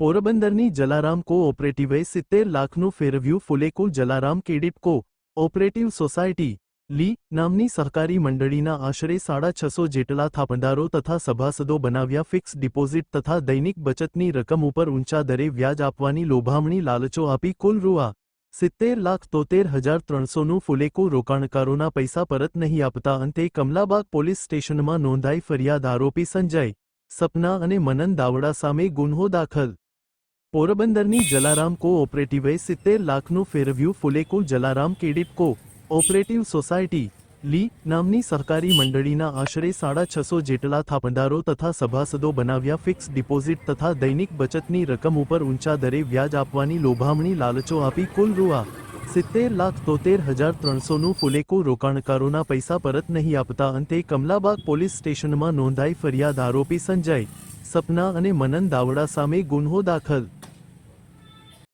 પોરબંદરની જલારામ કો ઓપરેટિવે સિત્તેર લાખનું ફેરવ્યું ફુલેકુલ Jalaram credit cooperative society, લી નામની સહકારી મંડળીના આશરે સાડા છસો જેટલા થાપણદારો તથા સભાસદો બનાવ્યા ફિક્સ ડિપોઝિટ તથા દૈનિક બચતની રકમ ઉપર ઊંચા દરે વ્યાજ આપવાની લોભામણી લાલચો આપી કુલ રૂઆ સિત્તેર લાખ તોતેર હજાર ત્રણસોનું ફુલેકો રોકાણકારોના પૈસા પરત નહીં આપતા અંતે કમલાબાગ પોલીસ સ્ટેશનમાં નોંધાઈ ફરિયાદ આરોપી સંજય, સપના અને મનન દાવડા સામે ગુન્હો દાખલ. પોરબંદરની જલારામ કો ઓપરેટિવે સિત્તેર લાખનું ફેરવ્યું ફુલેકુલ જલારામ કેડિપ કો ઓપરેટિવ સોસાયટી, લી નામની સહકારી મંડળીના આશરે સાડા છસો જેટલા થાપણદારો તથા સભાસદો બનાવ્યા ફિક્સ ડિપોઝિટ તથા દૈનિક બચતની રકમ ઉપર ઊંચા દરે વ્યાજ આપવાની લોભામણી લાલચો આપી કુલ રૂઆ સિત્તેર લાખ તોતેર હજાર ત્રણસોનું ફુલેકો રોકાણકારોના પૈસા પરત નહીં આપતા અંતે કમલાબાગ પોલીસ સ્ટેશનમાં નોંધાઈ ફરિયાદ આરોપી સંજય, સપના અને મનન દાવડા સામે ગુન્હો દાખલ